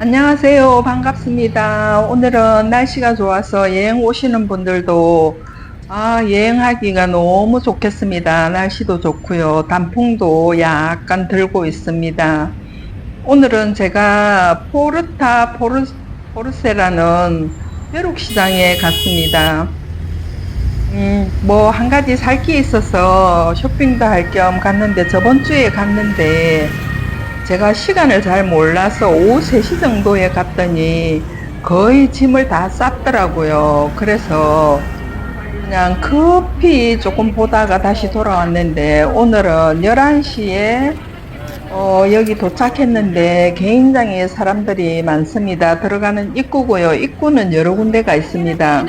안녕하세요. 반갑습니다. 오늘은 날씨가 좋아서 여행 오시는 분들도 아, 여행하기가 너무 좋겠습니다. 날씨도 좋고요. 단풍도 약간 들고 있습니다. 오늘은 제가 포르타 포르, 포르세라는 벼룩시장에 갔습니다. 음, 뭐, 한 가지 살 게 있어서 쇼핑도 할 겸 갔는데, 저번 주에 갔는데, 제가 시간을 잘 몰라서 오후 3시 정도에 갔더니 거의 짐을 다 쌌더라고요. 그래서 그냥 급히 조금 보다가 다시 돌아왔는데 오늘은 11시에 어, 여기 도착했는데 굉장히 사람들이 많습니다. 들어가는 입구고요. 입구는 여러 군데가 있습니다.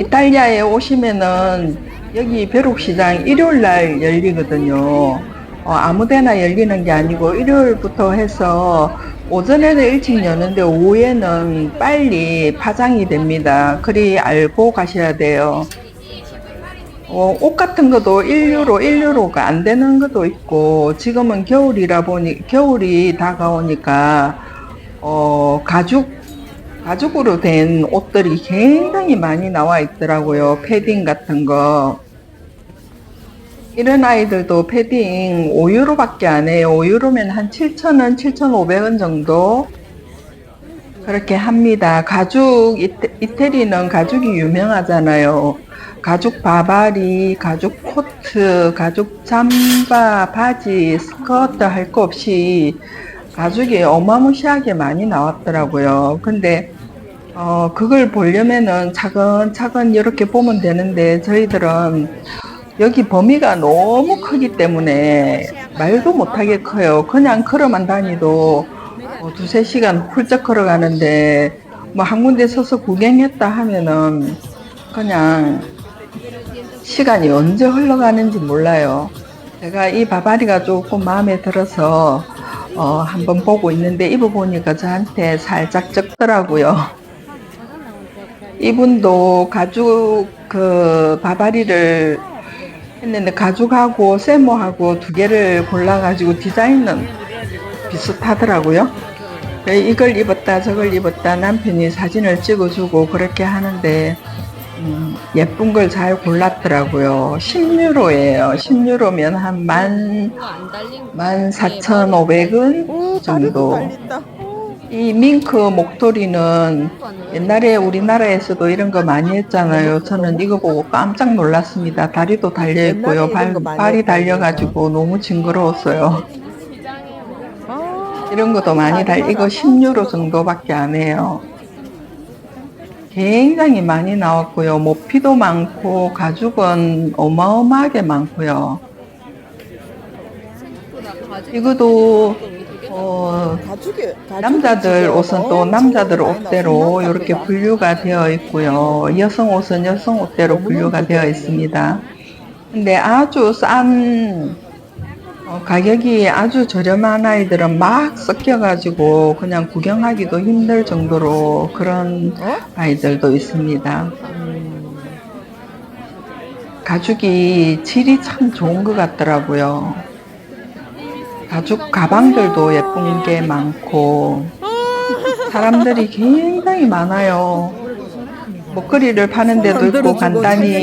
이탈리아에 오시면은 여기 벼룩시장 일요일 날 열리거든요. 어, 아무데나 열리는 게 아니고 일요일부터 해서 오전에는 일찍 여는데 오후에는 빨리 파장이 됩니다. 그리 알고 가셔야 돼요. 어, 옷 같은 것도 1유로, 1유로가 안 되는 것도 있고, 지금은 겨울이라 보니, 겨울이 다가오니까, 어, 가죽, 가죽으로 된 옷들이 굉장히 많이 나와 있더라고요. 패딩 같은 거. 이런 아이들도 패딩 5유로밖에 안 해요. 5유로면 한 7,000원, 7,500원 정도 그렇게 합니다. 가죽, 이태, 이태리는 가죽이 유명하잖아요. 가죽 바바리, 가죽 코트, 가죽 잠바, 바지, 스커트 할 거 없이 가죽이 어마무시하게 많이 나왔더라고요. 근데 어, 그걸 보려면은 차근차근 이렇게 보면 되는데 저희들은 여기 범위가 너무 크기 때문에 말도 못하게 커요. 그냥 걸어만 다니도 어, 두세 시간 훌쩍 걸어가는데 뭐 한 군데 서서 구경했다 하면은 그냥 시간이 언제 흘러가는지 몰라요. 제가 이 바바리가 조금 마음에 들어서 어, 한번 보고 있는데 입어보니까 저한테 살짝 적더라고요. 이분도 가죽 그 바바리를 했는데 가죽하고 세모하고 두 개를 골라가지고 디자인은 비슷하더라고요. 이걸 입었다 저걸 입었다 남편이 사진을 찍어주고 그렇게 하는데 음, 예쁜 걸 잘 골랐더라고요. 10유로예요. 10유로면 한 만, 만 4,500원 정도. 이 밍크 목도리는 옛날에 우리나라에서도 이런 거 많이 했잖아요. 저는 이거 보고 깜짝 놀랐습니다. 다리도 달려 있고요. 옛날에 발, 발이. 달려가지고 너무 징그러웠어요. 아, 이런 것도 많이 달, 이거 10유로 정도밖에 안 해요. 굉장히 많이 나왔고요. 모피도 많고, 가죽은 어마어마하게 많고요. 이것도, 어, 남자들 옷은 또 남자들 옷대로. 이렇게 분류가 되어 있고요. 여성 옷은 여성 옷대로 분류가 되어 있습니다. 근데 아주 싼 어, 가격이 아주 저렴한 아이들은 막 섞여가지고 그냥 구경하기도 힘들 정도로 그런 어? 아이들도 있습니다. 가죽이 질이 참 좋은 것 같더라고요. 가죽 가방들도 예쁜 게 많고 사람들이 굉장히 많아요. 먹거리를 파는 데도 손 있고 간단히.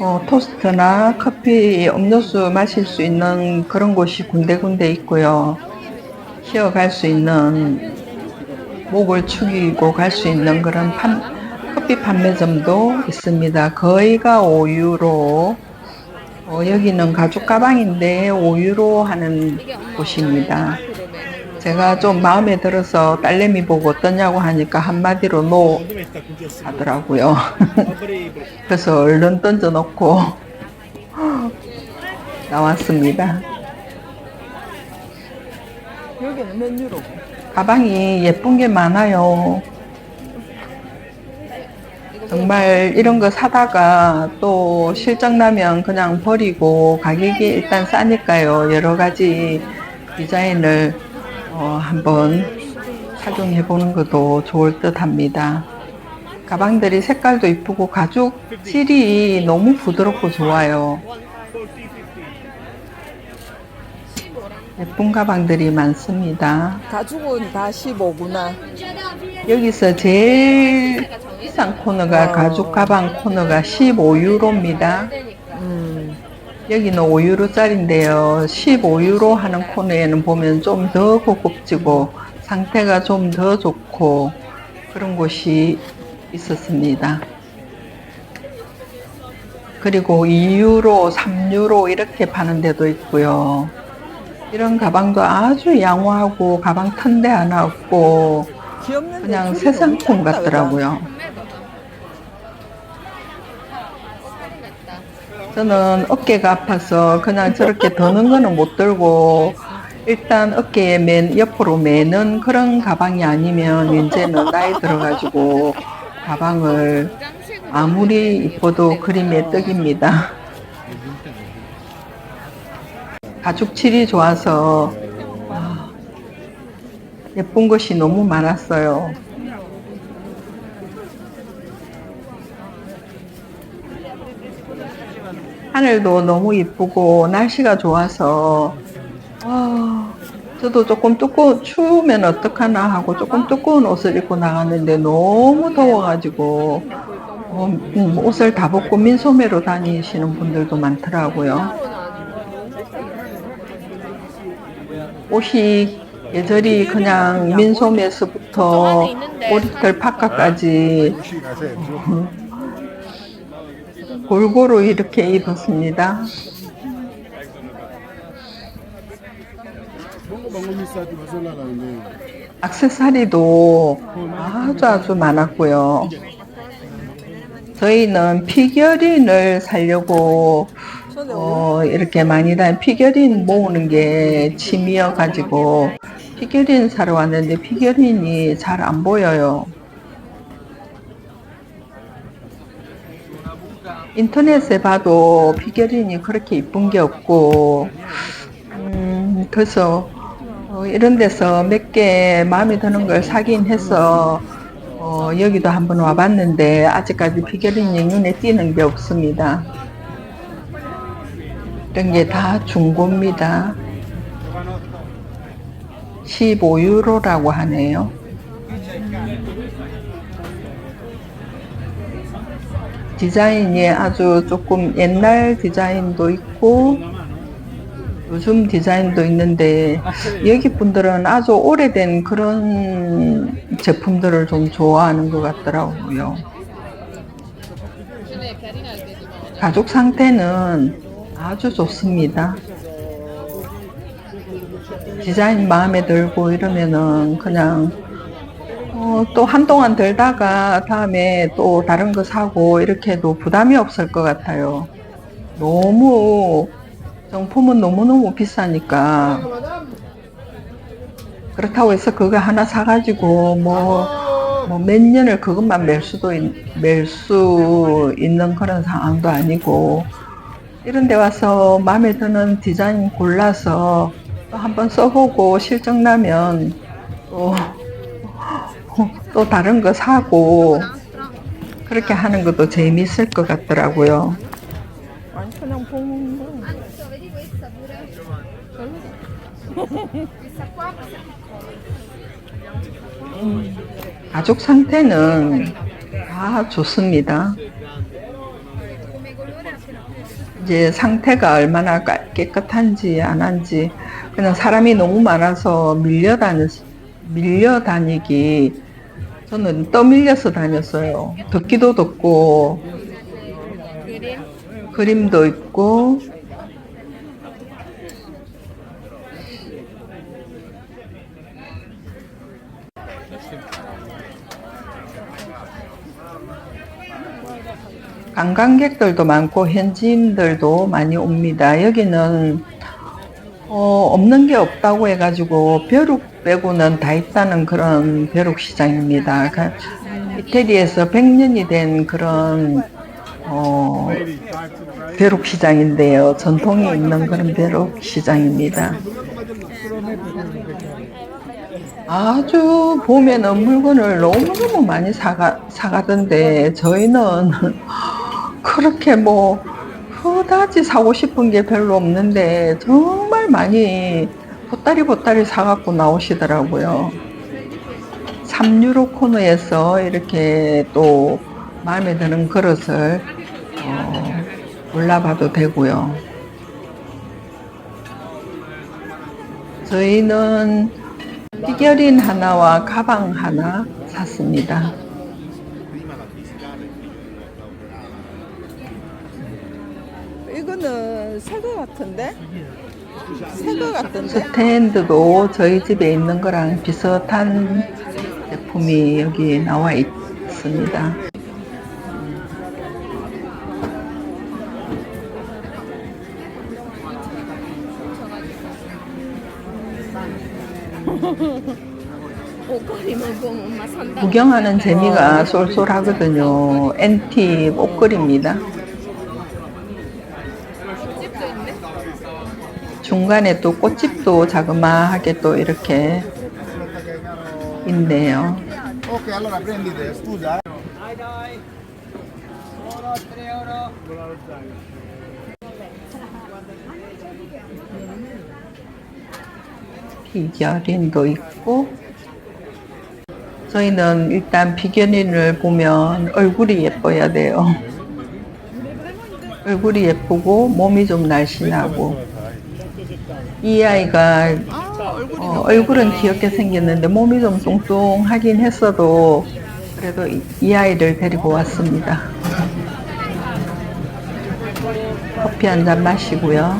어, 토스트나 커피, 음료수 마실 수 있는 그런 곳이 군데군데 있고요. 쉬어갈 수 있는 목을 축이고 갈 수 있는 그런 판, 커피 판매점도 있습니다. 거의가 5유로. 어, 여기는 가죽 가방인데 5유로 하는 곳입니다. 제가 좀 마음에 들어서 딸내미 보고 어떠냐고 하니까 한마디로 노 하더라고요. 그래서 얼른 던져 놓고 나왔습니다. 여기는 몇 유로? 가방이 예쁜 게 많아요. 정말 이런 거 사다가 또 실적 나면 그냥 버리고 가격이 일단 싸니까요. 여러 가지 디자인을 어, 한번 착용해 보는 것도 좋을 듯 합니다. 가방들이 색깔도 이쁘고 가죽 질이 너무 부드럽고 좋아요. 예쁜 가방들이 많습니다. 가죽은 다 15구나. 여기서 제일 비싼 코너가 어. 가죽 가방 코너가 15유로입니다. 음. 여기는 5유로짜리인데요. 15유로 하는 코너에는 보면 좀 더 고급지고 상태가 좀 더 좋고 그런 곳이 있었습니다. 그리고 2유로, 3유로 이렇게 파는 데도 있고요. 이런 가방도 아주 양호하고 가방 하나 없고 귀엽는데 그냥 줄이 새 너무 상품 짧다, 같더라고요. 저는 어깨가 아파서 그냥 저렇게 드는 거는 못 들고 일단 어깨에 맨 옆으로 매는 그런 가방이 아니면 이제는 나이 들어가지고 가방을 아무리 입어도 그림의 떡입니다. 가죽 칠이 좋아서 아, 예쁜 것이 너무 많았어요. 하늘도 너무 이쁘고 날씨가 좋아서 아, 저도 조금 두꺼워 추우면 어떡하나 하고 조금 두꺼운 옷을 입고 나갔는데 너무 더워가지고 어, 음, 옷을 다 벗고 민소매로 다니시는 분들도 많더라고요. 옷이 예절이 그냥 민소매에서부터 오리털 파카까지 골고루 이렇게 입었습니다. 액세서리도 아주 아주 많았고요. 저희는 피겨린을 손에 어, 이렇게 많이 다 피겨린 모으는 게 취미여가지고 피겨린 사러 왔는데 피겨린이 잘 안 보여요. 인터넷에 봐도 피겨린이 그렇게 이쁜 게 없고, 음, 그래서 어, 이런 데서 몇 개 마음에 드는 걸 사긴 해서 어, 여기도 한번 와봤는데 아직까지 피겨린이 눈에 띄는 게 없습니다. 이런 게 다 중고입니다. 15유로라고 하네요. 디자인이 아주 조금 옛날 디자인도 있고 요즘 디자인도 있는데 여기 분들은 아주 오래된 그런 제품들을 좀 좋아하는 것 같더라고요. 가죽 상태는 아주 좋습니다. 디자인 마음에 들고 이러면은 그냥 어, 또 한동안 들다가 다음에 또 다른 거 사고 이렇게 해도 부담이 없을 것 같아요. 너무 정품은 너무너무 비싸니까 그렇다고 해서 그거 하나 사가지고 뭐 뭐 몇 년을 그것만 멜 수도 멜 수 있는 그런 상황도 아니고 이런 데 와서 마음에 드는 디자인 골라서 또 한번 써보고 실적 나면 또, 또 다른 거 사고 그렇게 하는 것도 재미있을 것 같더라고요. 아니 그냥 보는 거. 가죽 상태는 다 좋습니다. 이제 상태가 얼마나 깔- 깨끗한지 안 한지 그냥 사람이 너무 많아서 밀려다니 밀려다니기 저는 떠밀려서 다녔어요. 덥기도 덥고 그림도 있고 관광객들도 많고 현지인들도 많이 옵니다. 여기는 어, 없는 게 없다고 해가지고 벼룩 빼고는 다 있다는 그런 벼룩 시장입니다. 그 이태리에서 100년이 된 그런 어, 벼룩 시장인데요. 전통이 있는 그런 벼룩 시장입니다. 아주 보면은 물건을 너무너무 많이 사가, 사가던데 저희는 그렇게 뭐 그다지 사고 싶은 게 별로 없는데 정말 많이 보따리 보따리 사갖고 나오시더라고요. 3유로 코너에서 이렇게 또 마음에 드는 그릇을 어, 골라봐도 되고요. 저희는 피겨린 하나와 가방 하나 샀습니다. 이거는 새 거 같은데? 새거 같은데? 스탠드도 저희 집에 있는 거랑 비슷한 제품이 여기 나와 있습니다. 구경하는 재미가 쏠쏠하거든요. 엔티 옷걸이입니다. 집도 있네. 중간에 또 꽃집도 자그마하게 또 이렇게 있네요. 비결인도 있고 저희는 일단 비결인을 보면 얼굴이 예뻐야 돼요. 얼굴이 예쁘고 몸이 좀 날씬하고 이 아이가 어, 얼굴은 귀엽게 생겼는데 몸이 좀 뚱뚱하긴 했어도 그래도 이, 이 아이를 데리고 왔습니다. 커피 한 잔 마시고요.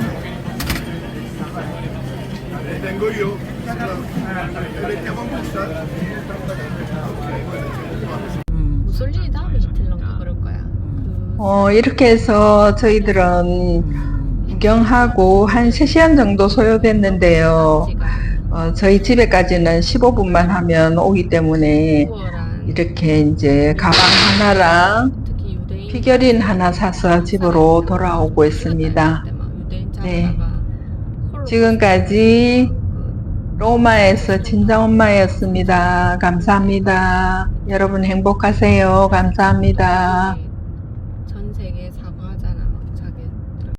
무솔리니 다음에 히틀러인가 그럴 거야. 그 어, 이렇게 해서 저희들은 구경하고 한 3시간 정도 소요됐는데요. 어, 저희 집에까지는 15분만 하면 오기 때문에 이렇게 이제 가방 하나랑 피겨린 하나 사서 집으로 돌아오고 있습니다. 네. 지금까지 로마에서 친정 엄마였습니다. 감사합니다. 여러분 행복하세요. 감사합니다.